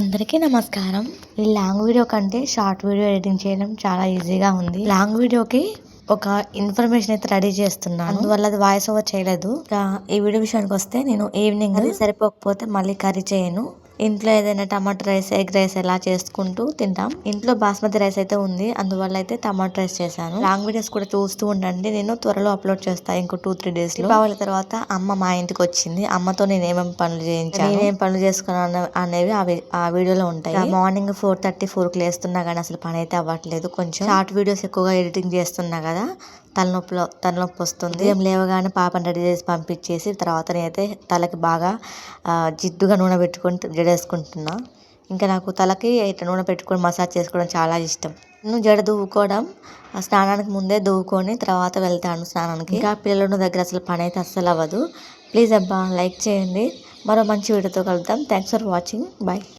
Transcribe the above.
అందరికీ నమస్కారం. ఈ లాంగ్ వీడియో కంటే షార్ట్ వీడియో ఎడిటింగ్ చేయడం చాలా ఈజీగా ఉంది. లాంగ్ వీడియోకి ఒక ఇన్ఫర్మేషన్ అయితే రెడీ చేస్తున్నాను. అందువల్ల అది వాయిస్ ఓవర్ చేయలేదు. ఇంకా ఈ వీడియో విషయానికి వస్తే నేను ఈవినింగ్ అది సరిపోకపోతే మళ్ళీ కర్రీ చేయను. ఇంట్లో ఏదైనా టమాటా రైస్ ఎగ్ రైస్ ఎలా చేసుకుంటూ తింటాం. ఇంట్లో బాస్మతి రైస్ అయితే ఉంది. అందువల్ల అయితే టమాటా రైస్ చేశాను. లాంగ్ వీడియోస్ కూడా చూస్తూ ఉండండి. నేను త్వరలో అప్లోడ్ చేస్తాను ఇంకో టూ త్రీ డేస్లో. దీపావళి తర్వాత అమ్మ మా ఇంటికి వచ్చింది. అమ్మతో నేను ఏమేమి పనులు చేయించాను? నేనేం పనులు చేసుకున్నాను అనేవి ఆ వీడియోలో ఉంటాయి. మార్నింగ్ ఫోర్ థర్టీ ఫోర్కి లేస్తున్నా కానీ అసలు పని అయితే అవ్వట్లేదు. కొంచెం షార్ట్ వీడియోస్ ఎక్కువగా ఎడిటింగ్ చేస్తున్నా కదా. తలనొప్పిలో తలనొప్పి వస్తుంది. ఏం లేవగానే పాపని రెడీ చేసి పంపించేసి తర్వాత నేనైతే తలకి బాగా జిడ్డుగా నూనె పెట్టుకొని జడేసుకుంటున్నా ఇంకా నాకు తలకి ఇట్లా నూనె పెట్టుకొని మసాజ్ చేసుకోవడం చాలా ఇష్టం. నేను జడ దువ్వుకోవడం ఆ స్నానానికి ముందే దువ్వుకొని తర్వాత వెళ్తాను స్నానానికి. ఇంకా పిల్లల దగ్గర అసలు పని అయితే అస్సలు అవ్వదు. ప్లీజ్ అబ్బా లైక్ చేయండి. మరో మంచి వీడియోతో కలుద్దాం. Thanks for watching bye